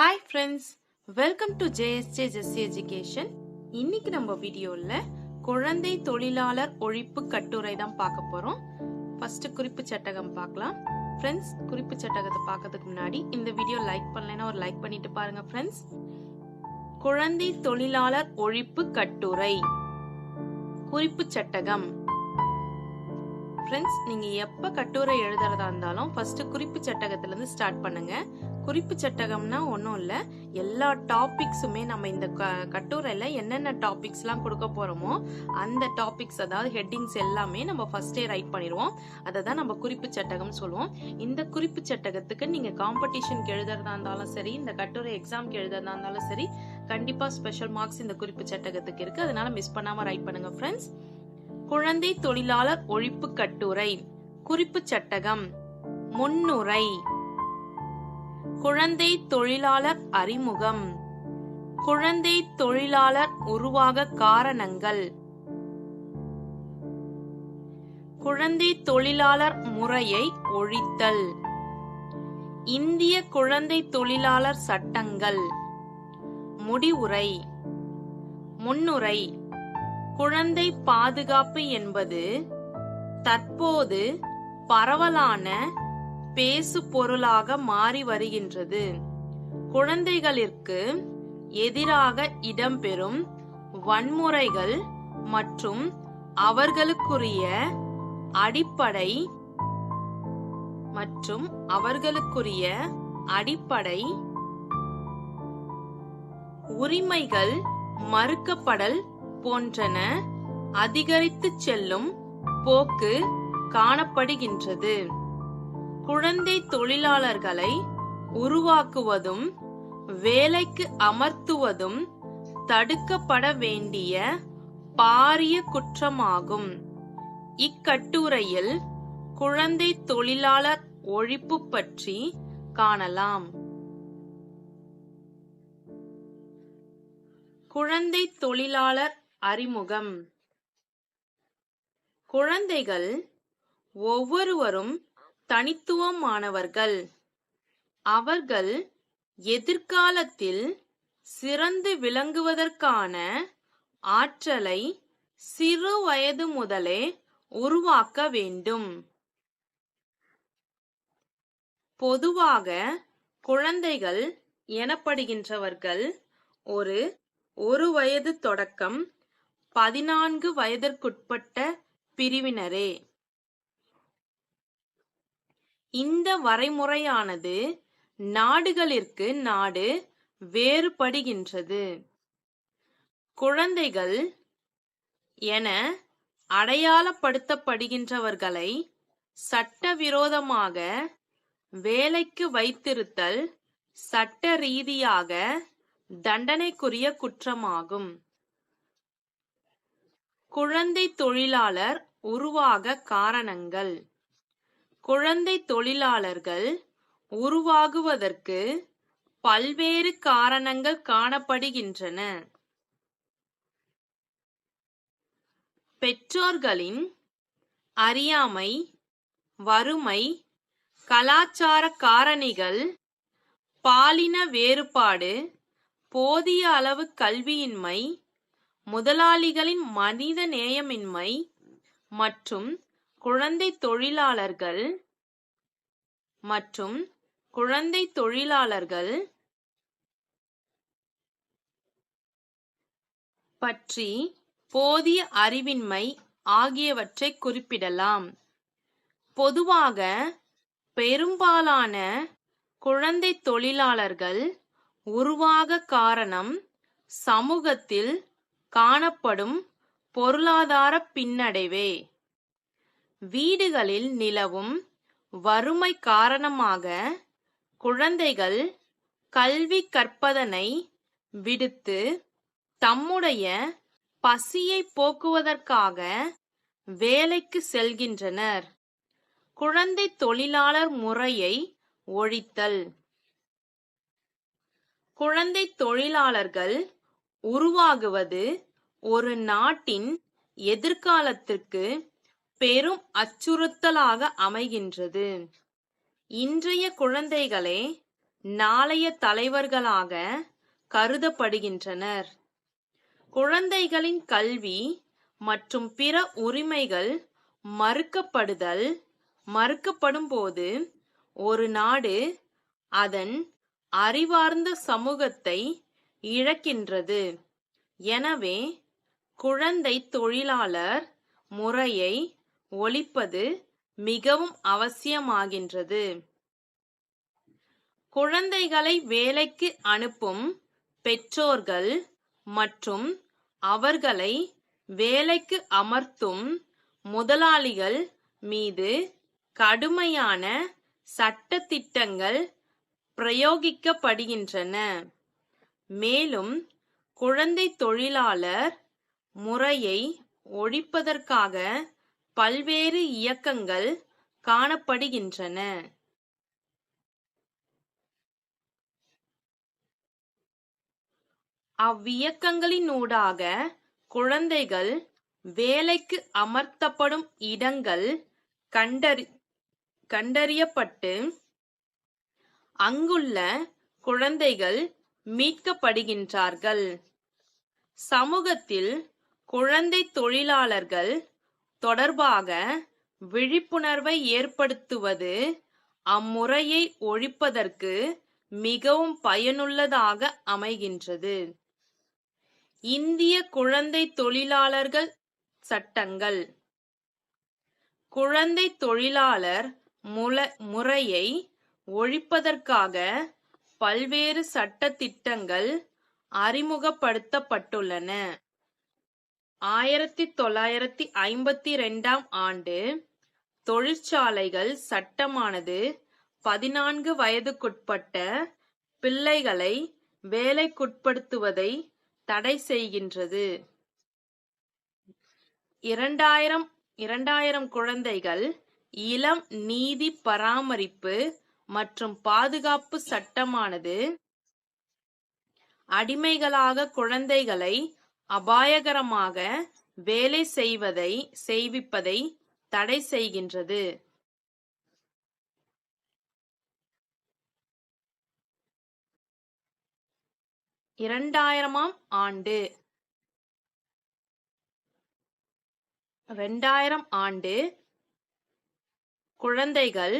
Hi friends welcome to JSJ Jessy education இன்னைக்கு நம்ம வீடியோவில் குழந்தை தொழிலாளர் ஒழிப்பு கட்டுரை தான் பார்க்க போறோம். ஃபர்ஸ்ட் குறிப்பு சட்டகம் பார்க்கலாம். ஃப்ரெண்ட்ஸ் குறிப்பு சட்டகத்தை பார்க்கறதுக்கு முன்னாடி இந்த வீடியோ லைக் பண்ணலைன்னா ஒரு லைக் பண்ணிட்டு பாருங்க ஃப்ரெண்ட்ஸ் குழந்தை தொழிலாளர் ஒழிப்பு கட்டுரை. குறிப்பு சட்டகம். ஃப்ரெண்ட்ஸ் நீங்க எப்ப கட்டுரை எழுதுறதா இருந்தாலும் ஃபர்ஸ்ட் குறிப்பு சட்டகத்துல இருந்து ஸ்டார்ட் பண்ணுங்க. குறிப்பு சட்டகம்னா ஒன்றும் இல்லை. எல்லா டாபிக்ஸுமே நம்ம இந்த க- கட்டுரையில் என்னென்ன டாபிக்ஸ்லாம் கொடுக்க போகிறோமோ அந்த டாபிக்ஸ் அதாவது ஹெட்டிங்ஸ் எல்லாமே நம்ம ஃபஸ்ட்டே ரைட் பண்ணிடுவோம். அதை தான் நம்ம குறிப்பு சட்டகம் சொல்லுவோம். இந்த குறிப்பு சட்டகத்துக்கு நீங்கள் காம்படிஷனுக்கு எழுதுறதா இருந்தாலும் சரி இந்த கட்டுரை எக்ஸாம்க்கு எழுதுறதா இருந்தாலும் சரி கண்டிப்பாக ஸ்பெஷல் மார்க்ஸ் இந்த குறிப்பு சட்டகத்துக்கு இருக்குது அதனால மிஸ் பண்ணாமல் ரைட் பண்ணுங்கள் ஃப்ரெண்ட்ஸ் குழந்தை தொழிலாளர் ஒழிப்பு கட்டுரை. குறிப்பு சட்டகம். முன்னுரை. குழந்தை தொழிலாளர் அறிமுகம். குழந்தை தொழிலாளர் உருவாக காரணங்கள். குழந்தை தொழிலாளர் முறையை ஒழித்தல். இந்திய குழந்தை தொழிலாளர் சட்டங்கள். முடிவுரை. முன்னுரை. குழந்தை பாதுகாப்பு என்பது தற்போது பரவலான பேசு பொருளாக மாறி வருகின்றது. குழந்தைகளிற்கு எதிராக இடம்பெறும் வன்முறைகள் மற்றும் அவர்களுக்குரிய அடிப்படை மற்றும் அவர்களுக்குரிய அடிப்படை உரிமைகள் மறுக்கப்படல் போன்றன அதிகரித்து செல்லும் போக்கு காணப்படுகின்றது. குழந்தை தொழிலாளர்களை உருவாக்குவதும் வேலைக்கு அமர்த்துவதும் தடுக்கப்பட வேண்டிய பாரிய குற்றமாகும். இக்கட்டுரையில் குழந்தை தொழிலாளர் ஒழிப்பு பற்றி காணலாம். குழந்தை தொழிலாளர் அறிமுகம். குழந்தைகள் ஒவ்வொருவரும் தனித்துவமானவர்கள். அவர்கள் எதிர்காலத்தில் சிறந்து விளங்குவதற்கான ஆற்றலை சிறு வயது முதலே உருவாக்க வேண்டும். பொதுவாக குழந்தைகள் எனப்படுகின்றவர்கள் ஒரு ஒரு வயது தொடக்கம் பதினான்கு வயதிற்குட்பட்ட பிரிவினரே. இந்த வரைமுறையானது நாடுகளிற்கு நாடு வேறுபடுகின்றது. குழந்தைகள் என அடையாளப்படுத்தப்படுகின்றவர்களை சட்டவிரோதமாக வேலைக்கு வைத்திருத்தல் சட்ட ரீதியாக தண்டனைக்குரிய குற்றமாகும். குழந்தை தொழிலாளர் உருவாக காரணங்கள். குழந்தை தொழிலாளர்கள் உருவாகுவதற்கு பல்வேறு காரணங்கள் காணப்படுகின்றன. பெற்றோர்களின் அறியாமை வறுமை கலாச்சார காரணிகள் பாலின வேறுபாடு போதிய அளவு கல்வியின்மை முதலாளிகளின் மனித நேயமின்மை மற்றும் குழந்தை தொழிலாளர்கள் மற்றும் குழந்தை தொழிலாளர்கள் பற்றி போதிய அறிவின்மை ஆகியவற்றை குறிப்பிடலாம். பொதுவாக பெரும்பாலான குழந்தை தொழிலாளர்கள் உருவாக காரணம் சமூகத்தில் காணப்படும் பொருளாதார பின்னடைவே. வீடுகளில் நிலவும் வறுமை காரணமாக குழந்தைகள் கல்வி கற்பதனை விடுத்து தம்முடைய பசியை போக்குவதற்காக வேலைக்கு செல்கின்றனர். குழந்தை தொழிலாளர் முறையை ஒழித்தல். குழந்தை தொழிலாளர்கள் உருவாகுவது ஒரு நாட்டின் எதிர்காலத்திற்கு பெரும் அச்சுறுத்தலாக அமைகின்றது. இன்றைய குழந்தைகளே நாளைய தலைவர்களாக கருதப்படுகின்றனர். குழந்தைகளின் கல்வி மற்றும் பிற உரிமைகள் மறுக்கப்படுதல் மறுக்கப்படும் போது ஒரு நாடு அதன் அறிவார்ந்த சமூகத்தை இழக்கின்றது. எனவே குழந்தை தொழிலாளர் முறையை ஒழிப்பது மிகவும் அவசியமாகின்றது. குழந்தைகளை வேலைக்கு அனுப்பும் பெற்றோர்கள் மற்றும் அவர்களை வேலைக்கு அமர்த்தும் முதலாளிகள் மீது கடுமையான சட்டத்திட்டங்கள் பிரயோகிக்கப்படுகின்றன. மேலும் குழந்தை தொழிலாளர் முறையை ஒழிப்பதற்காக பல்வேறு இயக்கங்கள் காணப்படுகின்றன. அவ்வியக்கங்களினூடாக குழந்தைகள் வேலைக்கு அமர்த்தப்படும் இடங்கள் கண்டறி கண்டறியப்பட்டு அங்குள்ள குழந்தைகள் மீட்கப்படுகின்றார்கள். சமூகத்தில் குழந்தை தொழிலாளர்கள் தொடர்பாக விழிப்புணர்வை ஏற்படுத்துவது அம்முறையை ஒழிப்பதற்கு மிகவும் பயனுள்ளதாக அமைகின்றது. இந்திய குழந்தை தொழிலாளர்கள் சட்டங்கள். குழந்தை தொழிலாளர் முல முறையை ஒழிப்பதற்காக பல்வேறு சட்ட திட்டங்கள் அறிமுகப்படுத்தப்பட்டுள்ளன. ஆயிரத்தி தொள்ளாயிரத்தி ஐம்பத்தி ரெண்டாம் ஆண்டு தொழிற்சாலைகள் சட்டமானது பதினான்கு வயதுக்குட்பட்ட பிள்ளைகளை வேலைக்குட்படுத்துவதை தடை செய்கின்றது. இரண்டாயிரம் இரண்டாயிரம் குழந்தைகள் இளம் நீதி பராமரிப்பு மற்றும் பாதுகாப்பு சட்டமானது அடிமைகளாக குழந்தைகளை அபாயகரமாக வேலை செய்வதை செய்விப்பதை தடை செய்கின்றது. இரண்டாயிரமாம் ஆண்டு. ரெண்டாயிரம் ஆண்டு குழந்தைகள்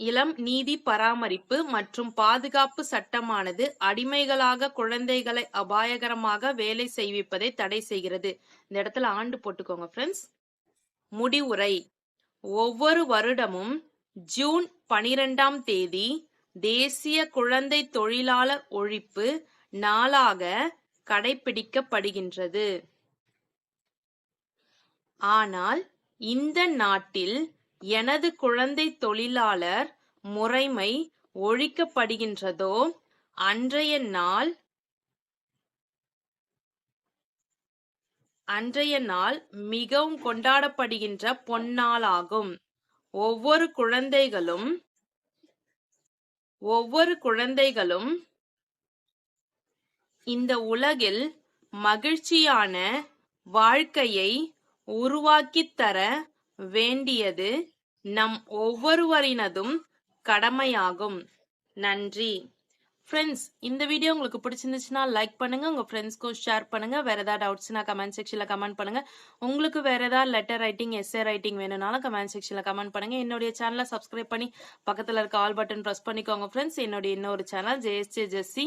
இளம் நீதி பராமரிப்பு மற்றும் பாதுகாப்பு சட்டமானது அடிமைகளாக குழந்தைகளை அபாயகரமாக வேலை செய்விப்பதை தடை செய்கிறது. இந்த இடத்துல ஆண்டு போட்டுக்கோங்க ஃப்ரெண்ட்ஸ் முடிவுரை. ஒவ்வொரு வருடமும் ஜூன் பனிரெண்டாம் தேதி தேசிய குழந்தை தொழிலாளர் ஒழிப்பு நாளாக கடைபிடிக்கப்படுகின்றது ஆனால் இந்த நாட்டில் எனது குழந்தை தொழிலாளர் முறைமை ஒழிக்கப்படுகின்றதோ? அன்றைய நாள் அன்றைய நாள் மிகவும் கொண்டாடப்படுகின்ற பொன்னாளாகும். ஒவ்வொரு குழந்தைகளும் ஒவ்வொரு குழந்தைகளும் இந்த உலகில் மகிழ்ச்சியான வாழ்க்கையை உருவாக்கித் தர வேண்டியது நம் ஒவ்வொருவரினதும் கடமையாகும். நன்றி. ஃப்ரெண்ட்ஸ் இந்த வீடியோ உங்களுக்கு பிடிச்சிருந்துச்சுன்னா லைக் பண்ணுங்க உங்க ஃப்ரெண்ட்ஸ்க்கும் ஷேர் பண்ணுங்க. வேற ஏதாவது டவுட்ஸ்னா கமெண்ட் செக்ஷன்ல கமெண்ட் பண்ணுங்க. உங்களுக்கு வேற ஏதாவது லெட்டர் ரைட்டிங் எஸ்ஏ ரைட்டிங் வேணும்னாலும் கமெண்ட் செக்ஷன்ல கமெண்ட் பண்ணுங்க. என்னுடைய சேனலை சப்ஸ்கிரைப் பண்ணி பக்கத்துல இருக்க ஆல் பட்டன் ப்ரெஸ் பண்ணிக்கோங்க ஃப்ரெண்ட்ஸ் என்னுடைய இன்னொரு channel JSJ Jessy